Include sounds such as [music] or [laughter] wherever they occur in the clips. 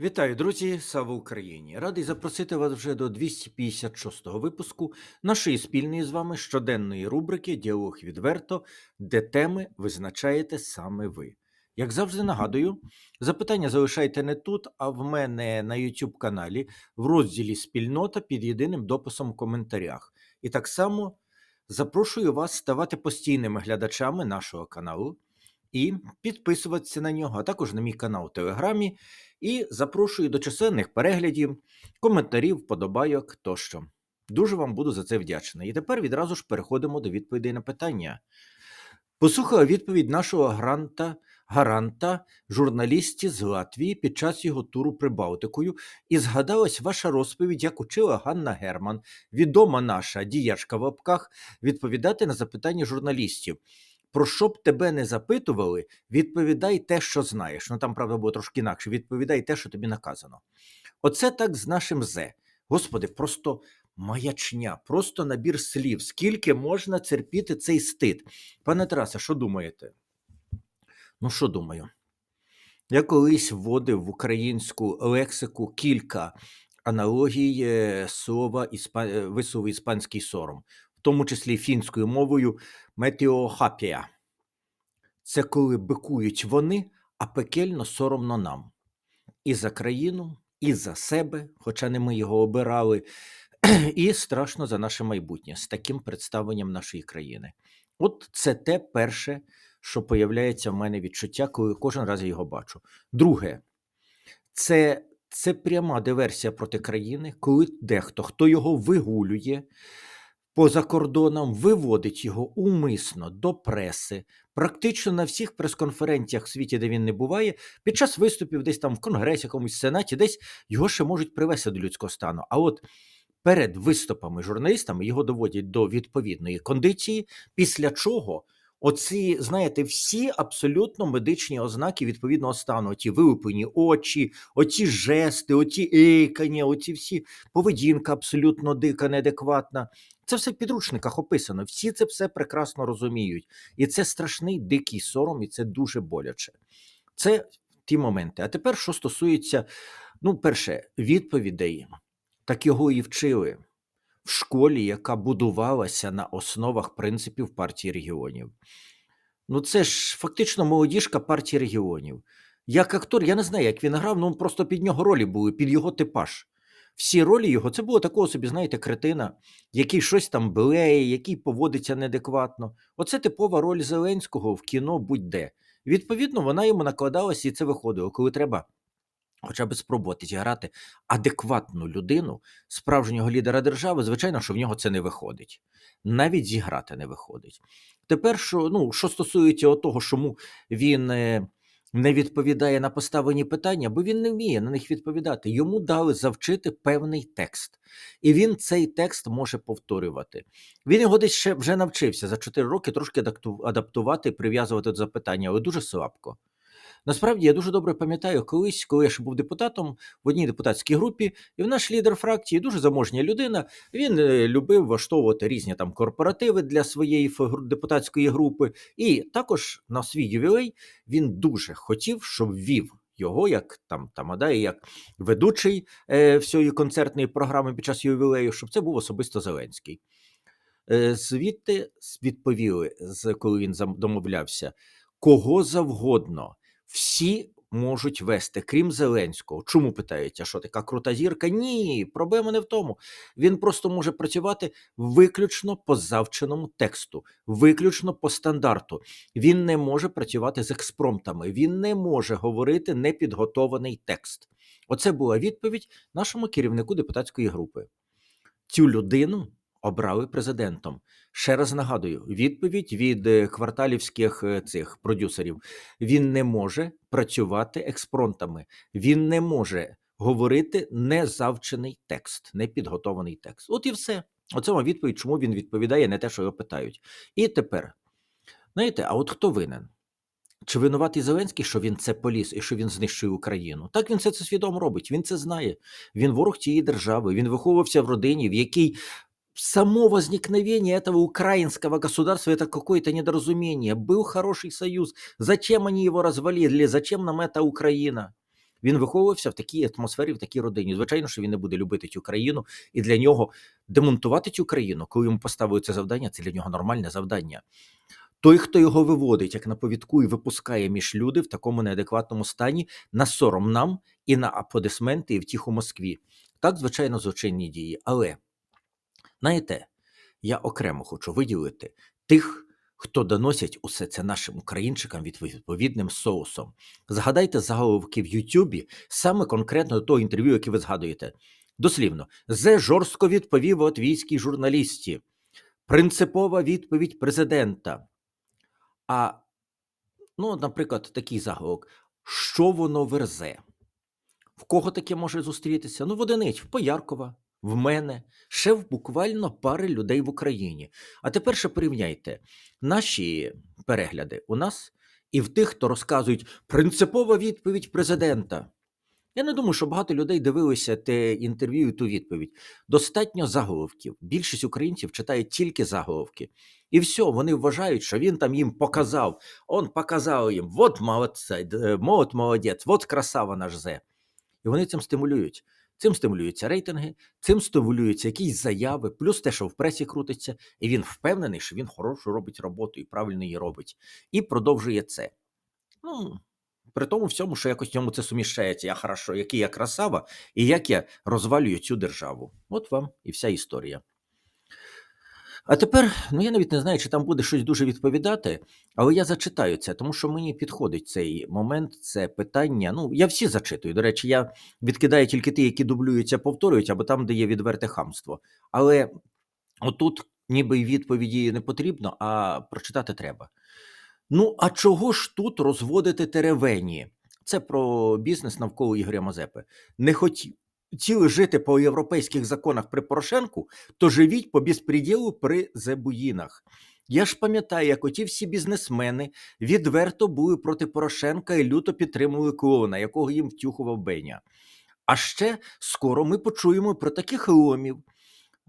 Вітаю, друзі! Слава Україні! Радий запросити вас вже до 256-го випуску нашої спільної з вами щоденної рубрики Діалог відверто, де теми визначаєте саме ви. Як завжди нагадую, запитання залишайте не тут, а в мене на YouTube каналі в розділі Спільнота під єдиним дописом в коментарях. І так само запрошую вас ставати постійними глядачами нашого каналу і підписуватися на нього, а також на мій канал у Телеграмі. І запрошую до численних переглядів, коментарів, вподобайок тощо. Дуже вам буду за це вдячний. І тепер відразу ж переходимо до відповідей на питання. Послухала відповідь нашого гранта, гаранта, журналістів з Латвії під час його туру Прибалтикою, і згадалась ваша розповідь, як учила Ганна Герман, відома наша діячка в лапках, відповідати на запитання журналістів. Про що б тебе не запитували, відповідай те, що знаєш. Ну там, правда, було трошки інакше. Відповідай те, що тобі наказано. Оце так з нашим зе. Господи, просто маячня, просто набір слів. Скільки можна терпіти цей стид? Пане Тарасе, що думаєте? Ну, що думаю? Я колись вводив в українську лексику кілька аналогій е, слова іспа... е, вислову іспанський сором, тому числі фінською мовою метеохапія. Це коли бикують вони, а пекельно соромно нам. І за країну, і за себе, хоча не ми його обирали, [clears throat] і страшно за наше майбутнє з таким представленням нашої країни. От це те перше, що появляється в мене відчуття, коли кожен раз я його бачу. Друге, це, це пряма диверсія проти країни, коли дехто, хто його вигулює поза кордоном, виводить його умисно до преси, практично на всіх прес-конференціях в світі, де він не буває, під час виступів десь там в конгресі, якомусь сенаті, десь його ще можуть привести до людського стану. А от перед виступами журналістами його доводять до відповідної кондиції, після чого. Оці, знаєте, всі абсолютно медичні ознаки відповідного стану, оті вилуплені очі, оті жести, оті ейкання, оці всі поведінка абсолютно дика, неадекватна. Це все в підручниках описано. Всі це все прекрасно розуміють. І це страшний дикий сором, і це дуже боляче. Це ті моменти. А тепер, що стосується, ну, перше, відповідей, так його і вчили в школі, яка будувалася на основах принципів партії регіонів. Ну, це ж фактично молодіжка партії регіонів. Як актор, я не знаю, як він грав, ну просто під нього ролі були, під його типаж. Всі ролі його це було такого собі, знаєте, кретина, який щось там блеє, який поводиться неадекватно. Оце типова роль Зеленського в кіно будь-де. Відповідно, вона йому накладалася, і це виходило, коли треба хоча б спробувати зіграти адекватну людину, справжнього лідера держави, звичайно, що в нього це не виходить. Навіть зіграти не виходить. Тепер, що, ну, що стосується того, чому він е, не відповідає на поставлені питання, бо він не вміє на них відповідати. Йому дали завчити певний текст, і він цей текст може повторювати. Він його десь ще вже навчився за 4 роки трошки адаптувати і прив'язувати до запитання, але дуже слабко. Насправді я дуже добре пам'ятаю колись, коли я ще був депутатом в одній депутатській групі, і в наш лідер фракції дуже заможня людина. Він е, любив влаштовувати різні там корпоративи для своєї депутатської групи. І також на свій ювілей він дуже хотів, щоб ввів його як там тамада, як ведучий е, всієї концертної програми під час ювілею, щоб це був особисто Зеленський. Е, звідти відповіли, коли він домовлявся, кого завгодно. Всі можуть вести, крім Зеленського. Чому питають, а що така крута зірка? Ні, проблема не в тому. Він просто може працювати виключно по завченому тексту, виключно по стандарту. Він не може працювати з експромтами, він не може говорити непідготований текст. Оце була відповідь нашому керівнику депутатської групи. Цю людину обрали президентом. Ще раз нагадую: відповідь від е, кварталівських е, цих продюсерів: він не може працювати експронтами, він не може говорити незавчений текст, непідготований текст. От і все. Оце вам відповідь, чому він відповідає не те, що його питають. І тепер, знаєте, а от хто винен? Чи винуватий Зеленський, що він це поліз і що він знищує Україну? Так він все це свідомо робить. Він це знає. Він ворог цієї держави. Він виховувався в родині, в якій само возникновение этого украинского государства это какое-то недоразумение. Был хороший союз. Зачем они его развалили? Зачем нам эта Украина? Він виховувався в такій атмосфері, в такій родині. Звичайно, що він не буде любити цю країну, і для нього демонтувати цю країну, коли йому поставили це завдання, це для нього нормальне завдання. Той, хто його виводить, як на повідку, і випускає між люди в такому неадекватному стані, на сором нам і на аплодисменти і втіху Москві. Так, звичайно, злочинні дії. Але знаєте, я окремо хочу виділити тих, хто доносять усе це нашим українчикам від відповідним соусом. Згадайте заголовки в Ютубі, саме конкретно до того інтерв'ю, яке ви згадуєте. Дослівно, Зе жорстко відповів латвійській журналісті. Принципова відповідь президента. А, ну, наприклад, такий заголовок: що воно верзе? В кого таке може зустрітися? Ну, в одиниць, в Пояркова, в мене, ще в буквально пари людей в Україні. А тепер ще порівняйте наші перегляди у нас і в тих, хто розказують принципова відповідь президента. Я не думаю, що багато людей дивилися те інтерв'ю і ту відповідь. Достатньо заголовків. Більшість українців читають тільки заголовки. І все, вони вважають, що він там їм показав. Он показав їм, от молодець, молодець, от красава наш зе. І вони цим стимулюють. Цим стимулюються рейтинги, цим стимулюються якісь заяви, плюс те, що в пресі крутиться, і він впевнений, що він хорошу робить роботу і правильно її робить. І продовжує це. Ну, при тому всьому, що якось в ньому це суміщається. Я хорошо, який я красава, і як я розвалюю цю державу. От вам і вся історія. А тепер, ну я навіть не знаю, чи там буде щось дуже відповідати, але я зачитаю це, тому що мені підходить цей момент, це питання. Ну, я всі зачитую. До речі, я відкидаю тільки ті, які дублюються, повторюють, або там, де є відверте хамство. Але отут ніби відповіді не потрібно, а прочитати треба. Ну, а чого ж тут розводити теревені? Це про бізнес навколо Ігоря Мазепи. Не хотів хотіли жити по європейських законах при Порошенку, то живіть по безпреділу при Зебуїнах. Я ж пам'ятаю, як оті всі бізнесмени відверто були проти Порошенка і люто підтримували клоуна, якого їм втюхував Беня. А ще скоро ми почуємо про таких ломів,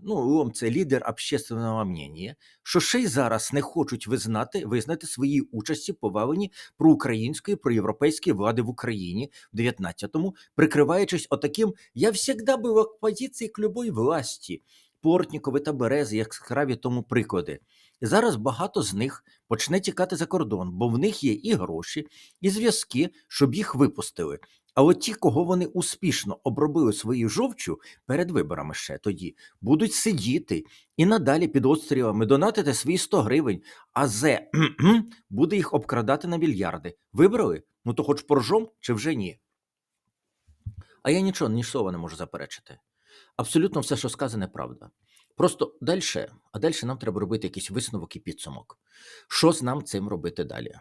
ну, Лом це лідер общественного мнення, що ще й зараз не хочуть визнати визнати свої участі в поваленні проукраїнської, проєвропейської влади в Україні в 19-му, прикриваючись отаким «я завжди був в опозиції к любой власті. Портнікови та Берези, яскраві тому приклади. Зараз багато з них почне тікати за кордон, бо в них є і гроші, і зв'язки, щоб їх випустили. А от ті, кого вони успішно обробили свою жовчу перед виборами ще тоді, будуть сидіти і надалі під обстрілами донатити свої 100 гривень, а зе буде їх обкрадати на мільярди. Вибрали? Ну то хоч поржом чи вже ні? А я нічого, ні слова не можу заперечити. Абсолютно все, що сказане, правда. Просто далі, а далі нам треба робити якийсь висновок і підсумок. Що з нам цим робити далі?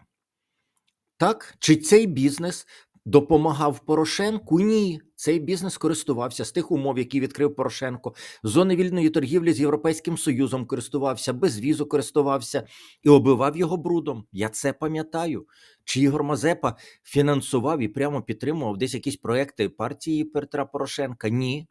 Так, чи цей бізнес допомагав Порошенку? Ні, цей бізнес користувався з тих умов, які відкрив Порошенко. Зони вільної торгівлі з Європейським Союзом користувався, без візу користувався і оббивав його брудом. Я це пам'ятаю. Чи Ігор Мазепа фінансував і прямо підтримував десь якісь проекти партії Петра Порошенка? Ні.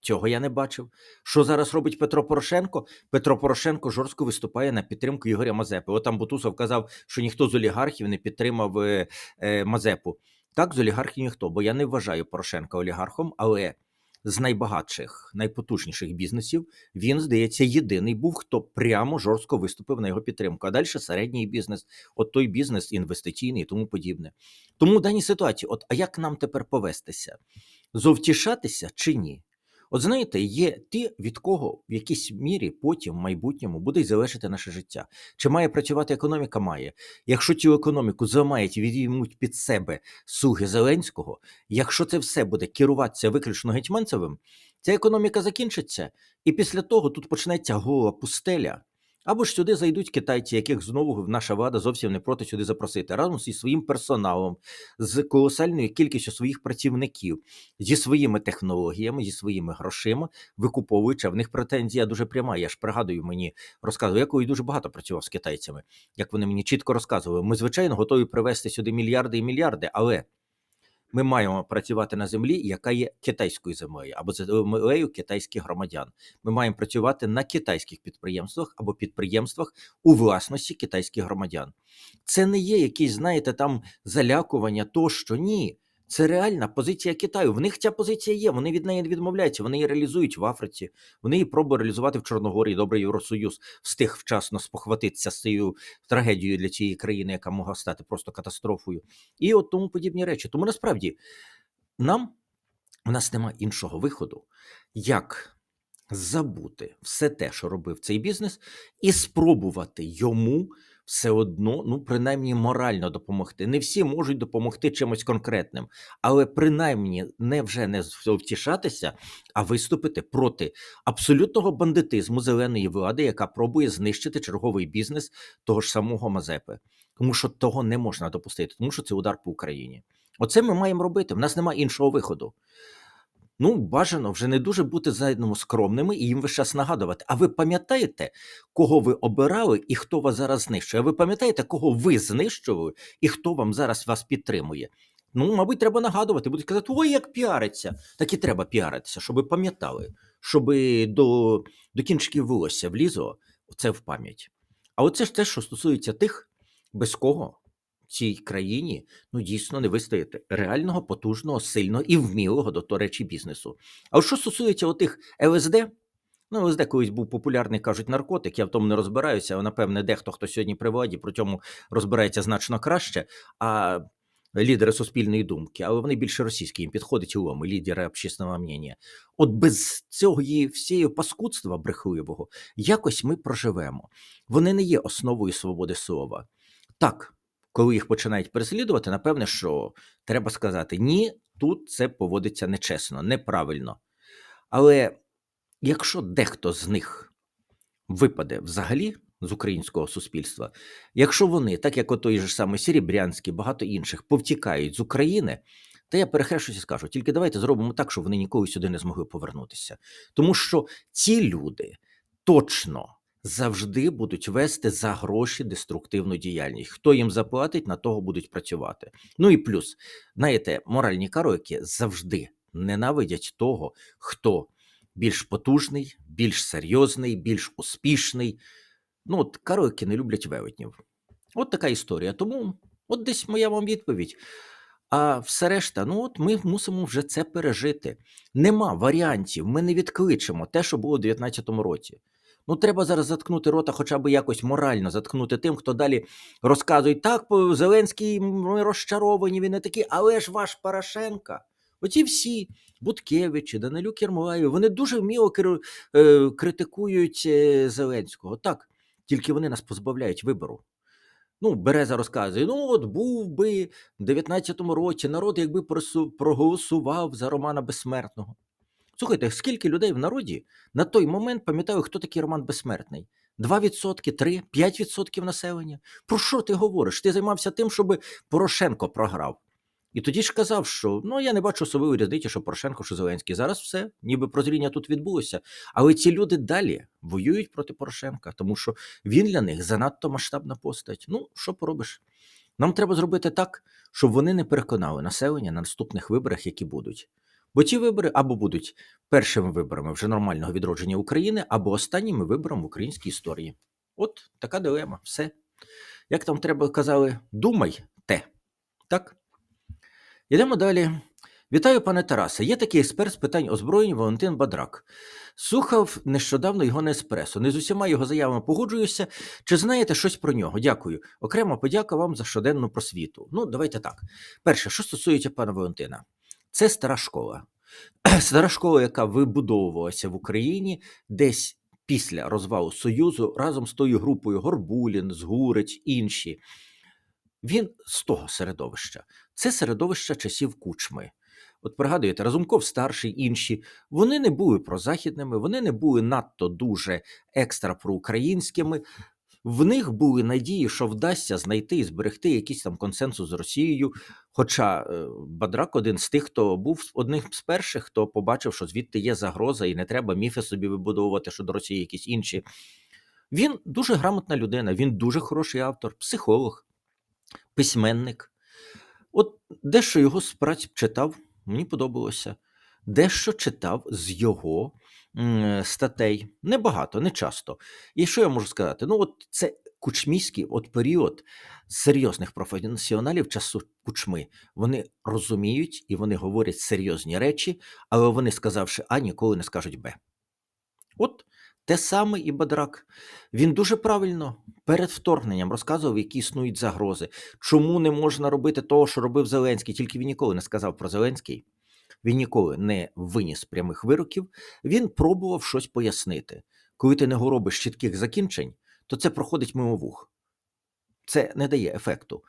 Цього я не бачив. Що зараз робить Петро Порошенко? Петро Порошенко жорстко виступає на підтримку Ігоря Мазепи. От там Бутусов казав, що ніхто з олігархів не підтримав е, е, Мазепу. Так, з олігархів ніхто, бо я не вважаю Порошенка олігархом, але з найбагатших, найпотужніших бізнесів він, здається, єдиний був, хто прямо жорстко виступив на його підтримку. А далі середній бізнес, от той бізнес інвестиційний і тому подібне. Тому в даній ситуації, от а як нам тепер повестися? Зовтішатися чи ні? От знаєте, є ті, від кого в якійсь мірі потім в майбутньому буде й залежати наше життя. Чи має працювати економіка? Має. Якщо цю економіку зламають і відіймуть під себе суги Зеленського, якщо це все буде керуватися виключно гетьманцевим, ця економіка закінчиться, і після того тут почнеться гола пустеля. Або ж сюди зайдуть китайці, яких знову наша влада зовсім не проти сюди запросити, разом зі своїм персоналом, з колосальною кількістю своїх працівників, зі своїми технологіями, зі своїми грошима, викуповуючи, в них претензія дуже пряма. Я ж пригадую, мені розказував, я коли дуже багато працював з китайцями, як вони мені чітко розказували. Ми, звичайно, готові привезти сюди мільярди і мільярди, але ми маємо працювати на землі, яка є китайською землею або землею китайських громадян. Ми маємо працювати на китайських підприємствах або підприємствах у власності китайських громадян. Це не є якісь, знаєте, там залякування, тощо ні. Це реальна позиція Китаю. В них ця позиція є. Вони від неї не відмовляються. Вони її реалізують в Африці. Вони її пробують реалізувати в Чорногорії. Добре, Євросоюз встиг вчасно спохватитися з цією трагедією для цієї країни, яка могла стати просто катастрофою. І от тому подібні речі. Тому насправді нам у нас немає іншого виходу, як забути все те, що робив цей бізнес, і спробувати йому все одно, ну принаймні морально допомогти. Не всі можуть допомогти чимось конкретним, але принаймні не вже не втішатися, а виступити проти абсолютного бандитизму зеленої влади, яка пробує знищити черговий бізнес того ж самого Мазепи. Тому що того не можна допустити, тому що це удар по Україні. Оце ми маємо робити. В нас немає іншого виходу. Ну, бажано вже не дуже бути зайдемо скромними і їм весь час нагадувати. А ви пам'ятаєте, кого ви обирали і хто вас зараз знищує? А ви пам'ятаєте, кого ви знищували і хто вам зараз вас підтримує? Ну, мабуть, треба нагадувати, будуть казати, ой, як піариться. Так і треба піаритися, щоб пам'ятали, щоб до, до кінчиків волосся влізло це в пам'ять. А оце ж те, що стосується тих, без кого цій країні ну дійсно не вистояти реального, потужного, сильного і вмілого до то речі бізнесу. А що стосується отих ЛСД, ну ЛСД колись був популярний, кажуть, наркотик. Я в тому не розбираюся. але, Напевне, дехто хто сьогодні при владі, при цьому розбирається значно краще. А лідери суспільної думки, але вони більше російські їм підходять уломи, лідери общественного мнення. От без цього всієї паскудства брехливого якось ми проживемо. Вони не є основою свободи слова. Так, коли їх починають переслідувати, напевне, що треба сказати: ні, тут це поводиться нечесно, неправильно. Але якщо дехто з них випаде взагалі з українського суспільства, якщо вони, так як отой же самий Серебрянський, багато інших, повтікають з України, то я перехрещусь і скажу: тільки давайте зробимо так, щоб вони ніколи сюди не змогли повернутися. Тому що ці люди точно завжди будуть вести за гроші деструктивну діяльність. Хто їм заплатить, на того будуть працювати. Ну і плюс, знаєте, моральні каройки завжди ненавидять того, хто більш потужний, більш серйозний, більш успішний. Ну, от каройки не люблять велетнів. От така історія. Тому, от десь моя вам відповідь. А все решта, ну от ми мусимо вже це пережити. Нема варіантів, ми не відкличемо те, що було у 2019 році. Ну, треба зараз заткнути рота, хоча б якось морально заткнути тим, хто далі розказує, так, Зеленський ми розчаровані, він не такий, але ж ваш Порошенка. Оці всі Буткевичі, Данилюк Єрмолаєв, вони дуже вміло е, критикують е, Зеленського. Так, тільки вони нас позбавляють вибору. Ну, Береза розказує: ну, от був би в 19-му році народ, якби проголосував за Романа Безсмертного. Слухайте, скільки людей в народі на той момент пам'ятаю, хто такий Роман Безсмертний? 2%, 3, 5% населення. Про що ти говориш? Ти займався тим, щоб Порошенко програв. І тоді ж казав, що ну я не бачу особливої різниці, що Порошенко, що Зеленський. Зараз все, ніби прозріння тут відбулося. Але ці люди далі воюють проти Порошенка, тому що він для них занадто масштабна постать. Ну, що поробиш? Нам треба зробити так, щоб вони не переконали населення на наступних виборах, які будуть. Бо ті вибори або будуть першими виборами вже нормального відродження України, або останніми виборами в українській історії. От така дилема. Все. Як там треба казали, думай те. Так? Йдемо далі. Вітаю, пане Тарасе. Є такий експерт з питань озброєнь Валентин Бадрак. Слухав нещодавно його на еспресо. Не з усіма його заявами погоджуюся. Чи знаєте щось про нього? Дякую. Окремо подяка вам за щоденну просвіту. Ну, давайте так. Перше, що стосується пана Валентина, це стара школа. [clears throat] Стара школа, яка вибудовувалася в Україні десь після розвалу Союзу разом з тою групою Горбулін, Згурець, інші. Він з того середовища. Це середовище часів кучми. От пригадуєте, Разумков старший, інші, вони не були прозахідними, вони не були надто дуже екстра проукраїнськими. В них були надії, що вдасться знайти і зберегти якийсь там консенсус з Росією. Хоча е, Бадрак один з тих, хто був одним з перших, хто побачив, що звідти є загроза, і не треба міфи собі вибудовувати, що до Росії якісь інші. Він дуже грамотна людина, він дуже хороший автор, психолог, письменник. От дещо його з праць читав, мені подобалося. Дещо читав з його статей. Небагато, не часто. І що я можу сказати? Ну, от це кучмійський от період серйозних професіоналів часу кучми, вони розуміють і вони говорять серйозні речі, але вони, сказавши А, ніколи не скажуть Б. От те саме і Бадрак. Він дуже правильно перед вторгненням розказував, які існують загрози, чому не можна робити того, що робив Зеленський. Тільки він ніколи не сказав про Зеленський, він ніколи не виніс прямих вироків, він пробував щось пояснити. Коли ти не робиш чітких закінчень, то це проходить мимо вух. Це не дає ефекту.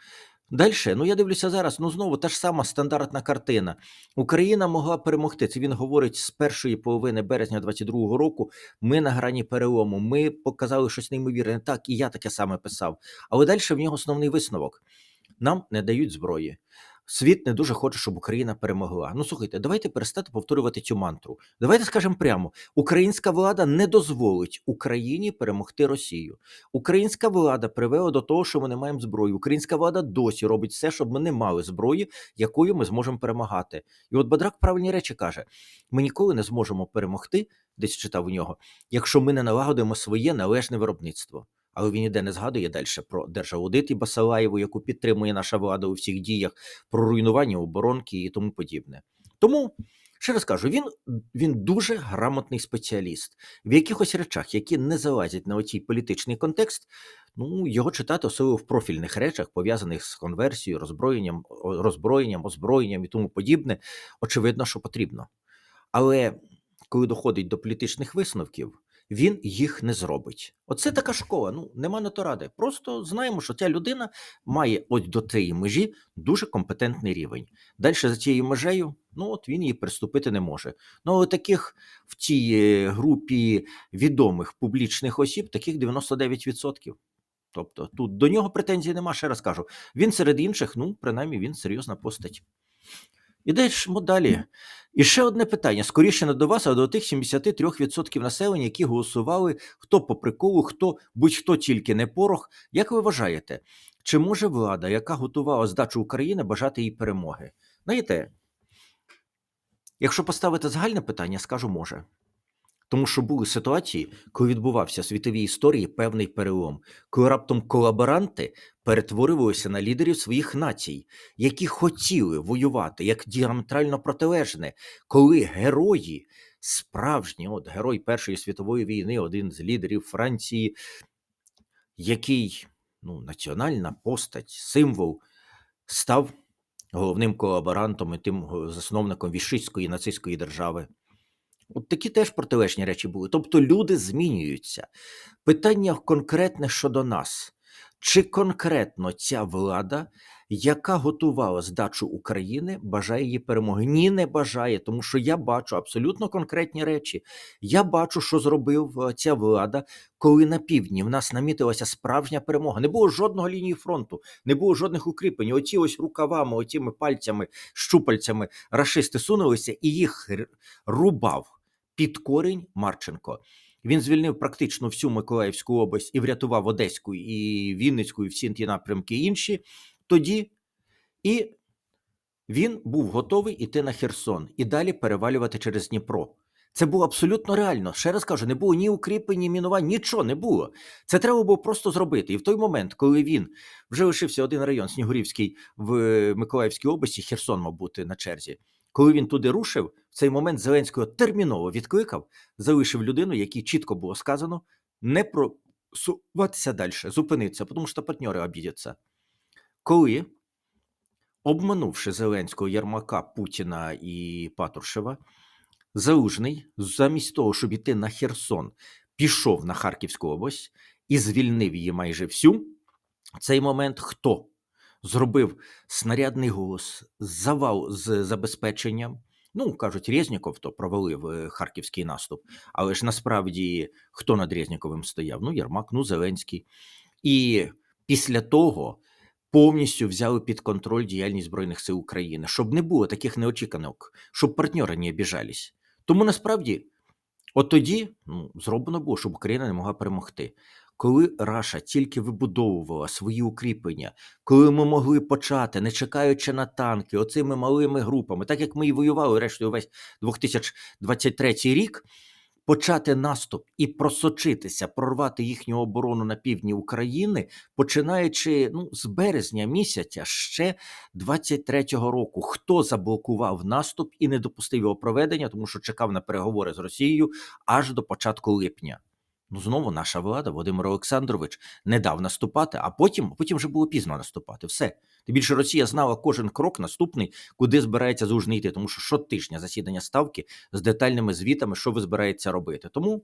Далі, ну я дивлюся зараз, ну знову та ж сама стандартна картина. Україна могла перемогти. Це він говорить з першої половини березня 22-го року. Ми на грані перелому. Ми показали щось неймовірне. Так, і я таке саме писав. Але далі в нього основний висновок: нам не дають зброї. Світ не дуже хоче, щоб Україна перемогла. Ну слухайте, давайте перестати повторювати цю мантру. Давайте скажемо прямо: українська влада не дозволить Україні перемогти Росію. Українська влада привела до того, що ми не маємо зброї. Українська влада досі робить все, щоб ми не мали зброї, якою ми зможемо перемагати. І от Бадрак правильні речі каже: ми ніколи не зможемо перемогти, десь читав у нього, якщо ми не налагодимо своє належне виробництво. Але він іде не згадує далі про держаудит і Басалаєву, яку підтримує наша влада у всіх діях, про руйнування оборонки і тому подібне. Тому, ще раз кажу, він, він дуже грамотний спеціаліст в якихось речах, які не залазять на оцій політичний контекст. Ну, його читати особливо в профільних речах, пов'язаних з конверсією, роззброєнням, роззброєнням, озброєнням і тому подібне, очевидно, що потрібно. Але коли доходить до політичних висновків, він їх не зробить. Оце така школа. Ну нема на то ради. Просто знаємо, що ця людина має ось до цієї межі дуже компетентний рівень. Далі за цією межею, ну от він її приступити не може. Ну але таких в цій е, групі відомих публічних осіб, таких 99%. Тобто тут до нього претензій нема, ще раз кажу. Він серед інших, ну, принаймні, він серйозна постать. Ідемо далі. І ще одне питання: скоріше не до вас, а до тих 73% населення, які голосували, хто по приколу, хто будь-хто тільки не порох. Як ви вважаєте, чи може влада, яка готувала здачу України, бажати їй перемоги? Знаєте, якщо поставити загальне питання, скажу може. Тому що були ситуації, коли відбувався в світовій історії певний перелом, коли раптом колаборанти перетворювалися на лідерів своїх націй, які хотіли воювати як діаметрально протилежне, коли герої, справжні, от герой Першої світової війни, один з лідерів Франції, який ну, національна постать, символ, став головним колаборантом і тим е, засновником вішистської нацистської держави. От такі теж протилежні речі були. Тобто люди змінюються. Питання конкретне щодо нас. Чи конкретно ця влада, яка готувала здачу України, бажає її перемоги? Ні, не бажає, тому що я бачу абсолютно конкретні речі. Я бачу, що зробив е, ця влада, коли на півдні в нас намітилася справжня перемога. Не було жодного лінії фронту, не було жодних укріплень. Оці ось рукавами, оціми пальцями, щупальцями рашисти сунулися і їх рубав під корінь Марченко. Він звільнив практично всю Миколаївську область і врятував Одеську і Вінницьку, і всі ті напрямки інші. Тоді і він був готовий іти на Херсон і далі перевалювати через Дніпро. Це було абсолютно реально. Ще раз кажу, не було ні укріплень, ні мінувань, нічого не було. Це треба було просто зробити. І в той момент, коли він вже лишився один район Снігурівський в Миколаївській області, Херсон, мав бути на черзі. Коли він туди рушив, в цей момент Зеленського терміново відкликав, залишив людину, якій чітко було сказано не просуватися далі, зупинитися, тому що партнери обідяться. Коли, обманувши Зеленського Єрмака, Путіна і Патрушева, Залужний, замість того, щоб іти на Херсон, пішов на Харківську область і звільнив її майже всю. В цей момент хто зробив снарядний голос, завал з забезпеченням. Ну, кажуть, Резніков то провалив е, харківський наступ. Але ж насправді хто над Резніковим стояв? Ну, Єрмак, ну, Зеленський. І після того повністю взяли під контроль діяльність Збройних сил України, щоб не було таких неочіканок, щоб партнери не обіжались. Тому насправді, от тоді ну, зроблено було, щоб Україна не могла перемогти. Коли Раша тільки вибудовувала свої укріплення, коли ми могли почати, не чекаючи на танки, оцими малими групами, так як ми і воювали рештою весь 2023 рік, почати наступ і просочитися, прорвати їхню оборону на півдні України, починаючи ну, з березня місяця ще 23-го року. Хто заблокував наступ і не допустив його проведення, тому що чекав на переговори з Росією аж до початку липня. Ну, знову наша влада, Володимир Олександрович, не дав наступати, а потім, потім вже було пізно наступати. Все. Тим більше Росія знала кожен крок наступний, куди збирається зужний йти, тому що щотижня засідання ставки з детальними звітами, що ви збираєтеся робити. Тому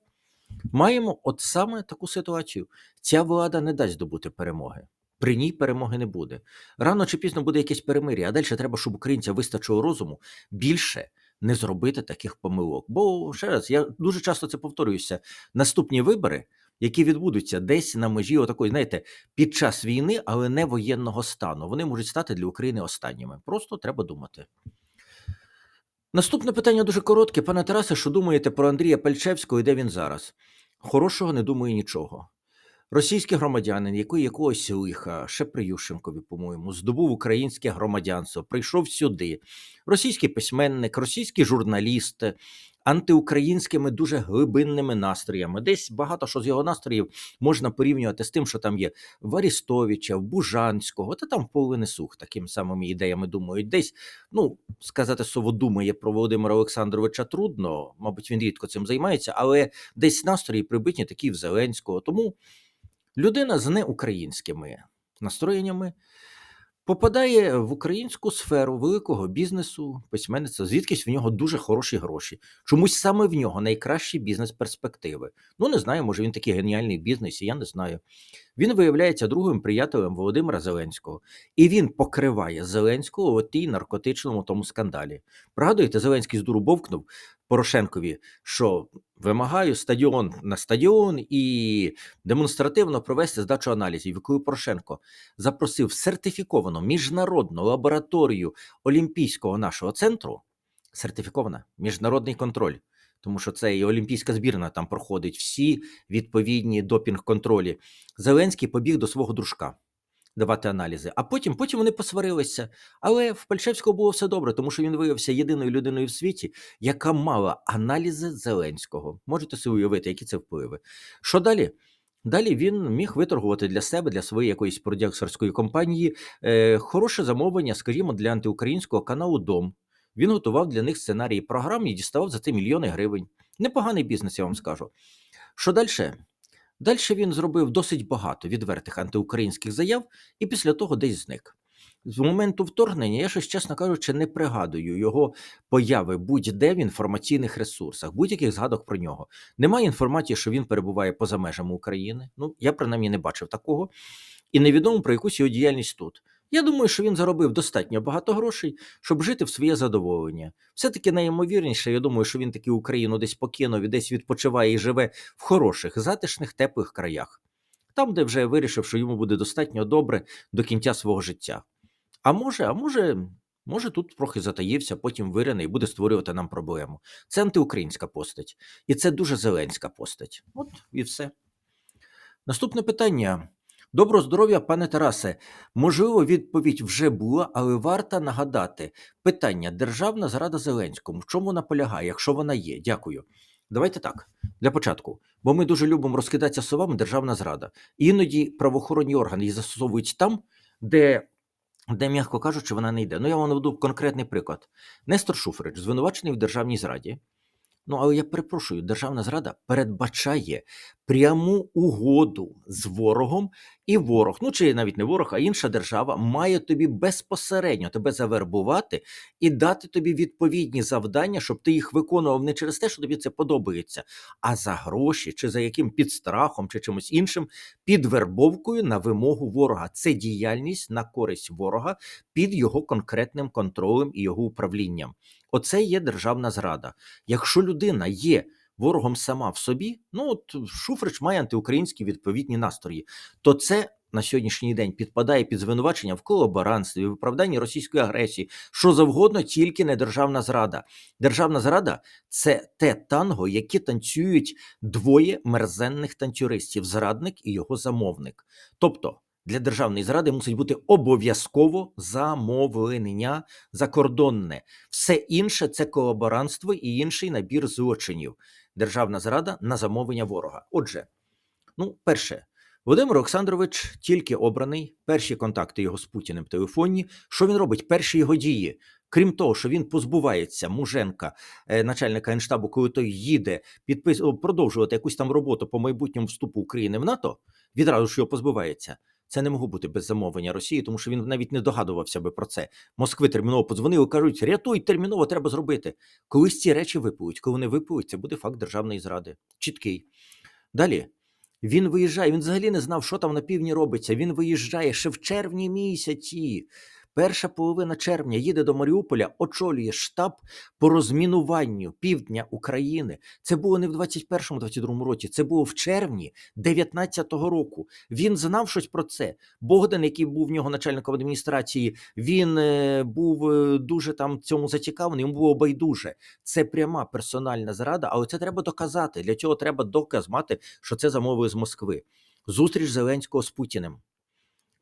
маємо от саме таку ситуацію. Ця влада не дасть добути перемоги. При ній перемоги не буде. Рано чи пізно буде якесь перемир'я, а далі треба, щоб українцям вистачило розуму більше не зробити таких помилок. Бо ще раз, я дуже часто це повторююся. Наступні вибори, які відбудуться десь на межі отакої, знаєте, під час війни, але не воєнного стану, вони можуть стати для України останніми. Просто треба думати. Наступне питання дуже коротке. Пане Тарасе, що думаєте про Андрія Пальчевського і де він зараз? Хорошого не думаю нічого. Російський громадянин, який якогось лиха, ще по-моєму, здобув українське громадянство, прийшов сюди. Російський письменник, російський журналіст, антиукраїнськими дуже глибинними настроями. Десь багато що з його настроїв можна порівнювати з тим, що там є в Арістовича, в Бужанського, та там в сух такими самими ідеями думають. Десь, ну, сказати слово думає про Володимира Олександровича трудно, мабуть, він рідко цим займається, але десь настрої прибитні такі в Зеленського. Тому людина з неукраїнськими настроєннями попадає в українську сферу великого бізнесу, письменництва, звідкись в нього дуже хороші гроші. Чомусь саме в нього найкращі бізнес-перспективи. Ну, не знаю, може він такий геніальний в бізнесі, я не знаю. Він виявляється другим приятелем Володимира Зеленського, і він покриває Зеленського у тій наркотичному тому скандалі. Пригадуєте, Зеленський з дуру бовкнув Порошенкові, що вимагаю стадіон на стадіон і демонстративно провести здачу аналізів. Коли Порошенко запросив сертифіковану міжнародну лабораторію Олімпійського нашого центру, сертифікована міжнародний контроль. Тому що це і олімпійська збірна там проходить всі відповідні допінг-контролі. Зеленський побіг до свого дружка давати аналізи. А потім потім вони посварилися. Але в Пальчевського було все добре, тому що він виявився єдиною людиною в світі, яка мала аналізи Зеленського. Можете собі уявити, які це впливи. Що далі? Далі він міг виторгувати для себе, для своєї якоїсь продюсерської компанії е, хороше замовлення, скажімо, для антиукраїнського каналу Дом. Він готував для них сценарії програм і діставав за це мільйони гривень. Непоганий бізнес, я вам скажу. Що далі? Далі він зробив досить багато відвертих антиукраїнських заяв і після того десь зник. З моменту вторгнення я щось, чесно кажучи, не пригадую його появи будь-де в інформаційних ресурсах, будь-яких згадок про нього. Немає інформації, що він перебуває поза межами України. Ну, я принаймні не бачив такого. І невідомо про якусь його діяльність тут. Я думаю, що він заробив достатньо багато грошей, щоб жити в своє задоволення. Все-таки найімовірніше, я думаю, що він таки Україну десь покинув і десь відпочиває і живе в хороших, затишних, теплих краях, там, де вже вирішив, що йому буде достатньо добре до кінця свого життя. А може, а може, може, тут трохи затаївся, потім вирине і буде створювати нам проблему. Це антиукраїнська постать, і це дуже зеленська постать. От і все. Наступне питання. Доброго здоров'я, пане Тарасе. Можливо, відповідь вже була, але варто нагадати питання: державна зрада Зеленському. В чому вона полягає, якщо вона є? Дякую. Давайте так для початку, бо ми дуже любимо розкидатися словами державна зрада. Іноді правоохоронні органи її застосовують там, де, де, м'яко кажучи, вона не йде. Ну я вам наведу конкретний приклад. Нестор Шуфрич звинувачений в державній зраді. Ну, але я перепрошую, державна зрада передбачає пряму угоду з ворогом, і ворог, ну чи навіть не ворог, а інша держава має тобі безпосередньо тебе завербувати і дати тобі відповідні завдання, щоб ти їх виконував не через те, що тобі це подобається, а за гроші, чи за яким підстрахом, чи чимось іншим, під вербовкою на вимогу ворога. Це діяльність на користь ворога під його конкретним контролем і його управлінням. Оце є державна зрада. Якщо людина є ворогом сама в собі, ну от Шуфрич має антиукраїнські відповідні настрої, то це на сьогоднішній день підпадає під звинувачення в колаборантстві, виправданні російської агресії, що завгодно, тільки не державна зрада. Державна зрада це те танго, яке танцюють двоє мерзенних танцюристів: зрадник і його замовник. Тобто. Для державної зради мусить бути обов'язково замовлення закордонне. Все інше це колаборантство і інший набір злочинів. державна зрада на замовлення ворога. Отже, ну, перше, Володимир Олександрович тільки обраний, перші контакти його з Путіним телефонні. Що він робить? Перші його дії. Крім того, що він позбувається Муженка, е, начальника генштабу, коли той їде підпис... продовжувати якусь там роботу по майбутньому вступу України в НАТО, відразу ж його позбувається. Це не могло бути без замовлення Росії, тому що він навіть не догадувався би про це. Москви терміново подзвонили, кажуть, рятуй, терміново треба зробити. Колись ці речі випливуть. Коли вони випливуть, це буде факт державної зради. Чіткий. Далі. Він виїжджає, він взагалі не знав, що там на півдні робиться. Він виїжджає ще в червні місяці. Перша половина червня їде до Маріуполя, очолює штаб по розмінуванню півдня України. Це було не в 21-22 році, це було в червні 19-го року. Він знав щось про це. Богдан, який був в нього начальником адміністрації, він е, був е, дуже там цьому зацікавлений. Йому було байдуже. Це пряма персональна зрада, але це треба доказати. Для цього треба доказ мати, що це замовили з Москви. Зустріч Зеленського з Путіним.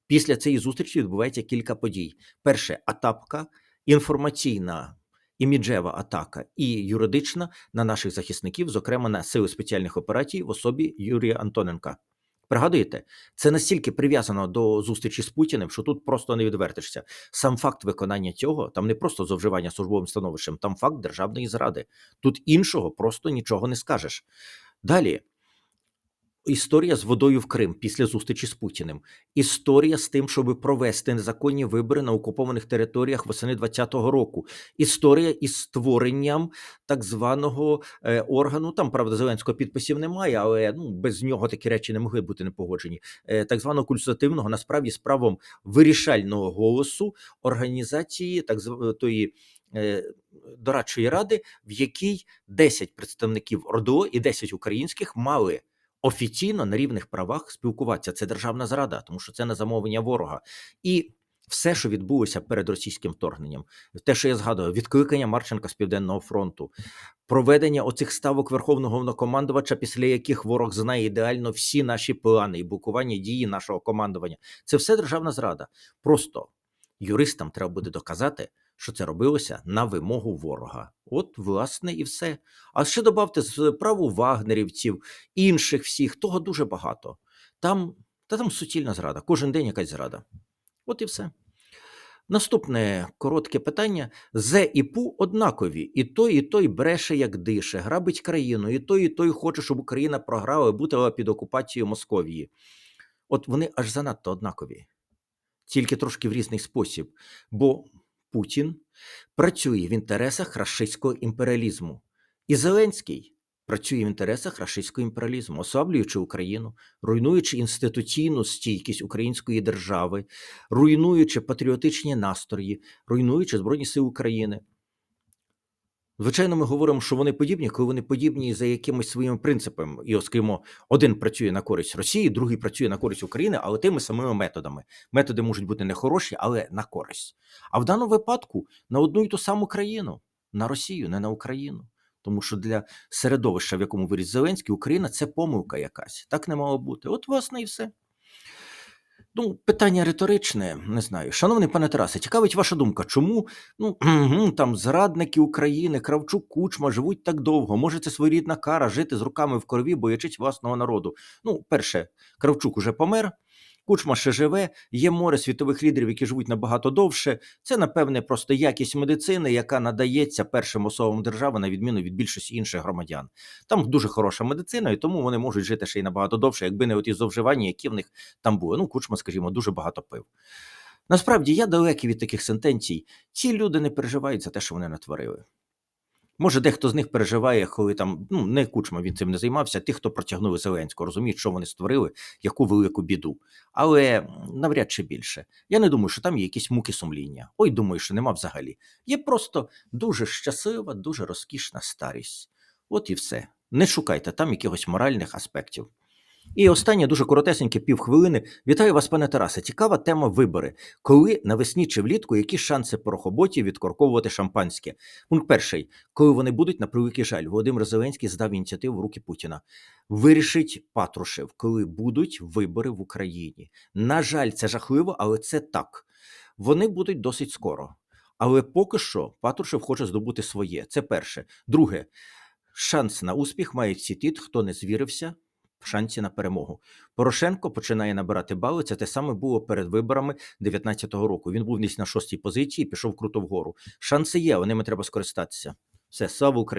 Після цієї зустрічі відбувається кілька подій. Перше атака, інформаційна іміджева атака і юридична на наших захисників, зокрема на сили спеціальних операцій в особі Юрія Антоненка. Пригадуєте, це настільки прив'язано до зустрічі з Путіним, що тут просто не відвертишся. Сам факт виконання цього там не просто зловживання службовим становищем, там факт державної зради. Тут іншого просто нічого не скажеш. Далі історія з водою в Крим після зустрічі з Путіним. Історія з тим, щоб провести незаконні вибори на окупованих територіях восени 2020 року. Історія із створенням так званого е, органу. Там правда Зеленського підписів немає, але ну без нього такі речі не могли бути не погоджені. Е, так званого консультативного насправді з правом вирішального голосу організації так зв- тої. е, Дорадчої ради, в якій 10 представників ОРДО і 10 українських мали офіційно на рівних правах спілкуватися. Це державна зрада, тому що це на замовлення ворога. І все, що відбулося перед російським вторгненням, те, що я згадував, відкликання Марченка з Південного фронту, проведення оцих ставок Верховного Головнокомандувача, після яких ворог знає ідеально всі наші плани і блокування дії нашого командування. Це все державна зрада. Просто юристам треба буде доказати, що це робилося на вимогу ворога. От, власне, і все. А ще додавте з праву вагнерівців, інших всіх, того дуже багато. Там, та там суцільна зрада, кожен день якась зрада. От і все. Наступне коротке питання: Зе і Пу однакові, і той, і той бреше, як дише, грабить країну, і той, і той хоче, щоб Україна програла і бути під окупацією Московії. От вони аж занадто однакові, тільки трошки в різний спосіб. Бо Путін працює в інтересах рашистського імперіалізму, і Зеленський працює в інтересах рашистського імперіалізму, ослаблюючи Україну, руйнуючи інституційну стійкість української держави, руйнуючи патріотичні настрої, руйнуючи Збройні Сили України. Звичайно, ми говоримо, що вони подібні, коли вони подібні за якимись своїми принципами. І оскільки один працює на користь Росії, другий працює на користь України, але тими самими методами. Методи можуть бути не хороші, але на користь. А в даному випадку на одну і ту саму країну, на Росію, не на Україну. Тому що для середовища, в якому виріс Зеленський, Україна це помилка якась. Так не мало бути. От, власне, і все. Ну, питання риторичне, не знаю. Шановний пане Тарасе, цікавить ваша думка, чому ну, там зрадники України, Кравчук, Кучма живуть так довго? Може, це своєрідна кара жити з руками в крові, боячись власного народу? Ну, перше, Кравчук уже помер. Кучма ще живе, є море світових лідерів, які живуть набагато довше. Це, напевне, просто якість медицини, яка надається першим особам держави, на відміну від більшості інших громадян. Там дуже хороша медицина, і тому вони можуть жити ще й набагато довше, якби не оті зловживання, які в них там були. Ну, кучма, скажімо, дуже багато пив. Насправді я далекий від таких сентенцій. Ці люди не переживають за те, що вони натворили. Може, дехто з них переживає, коли там ну не кучма він цим не займався. Ті, хто протягнули Зеленського, розуміють, що вони створили, яку велику біду. Але навряд чи більше. Я не думаю, що там є якісь муки сумління. Ой, думаю, що нема взагалі. Є просто дуже щаслива, дуже розкішна старість. От і все. Не шукайте там якихось моральних аспектів. І останнє дуже коротесеньке півхвилини. Вітаю вас, пане Тарасе. Цікава тема вибори. Коли навесні чи влітку які шанси порохоботів відкорковувати шампанське? Пункт перший. Коли вони будуть, на превеликий жаль, Володимир Зеленський здав ініціативу в руки Путіна. Вирішить Патрушев, коли будуть вибори в Україні. На жаль, це жахливо, але це так. Вони будуть досить скоро. Але поки що Патрушев хоче здобути своє. Це перше. Друге. Шанс на успіх мають всі ті, хто не звірився в шансі на перемогу. Порошенко починає набирати бали. Це те саме було перед виборами 19-го року. Він був десь на шостій позиції, пішов круто вгору. Шанси є, ними треба скористатися. Все, слава Україні!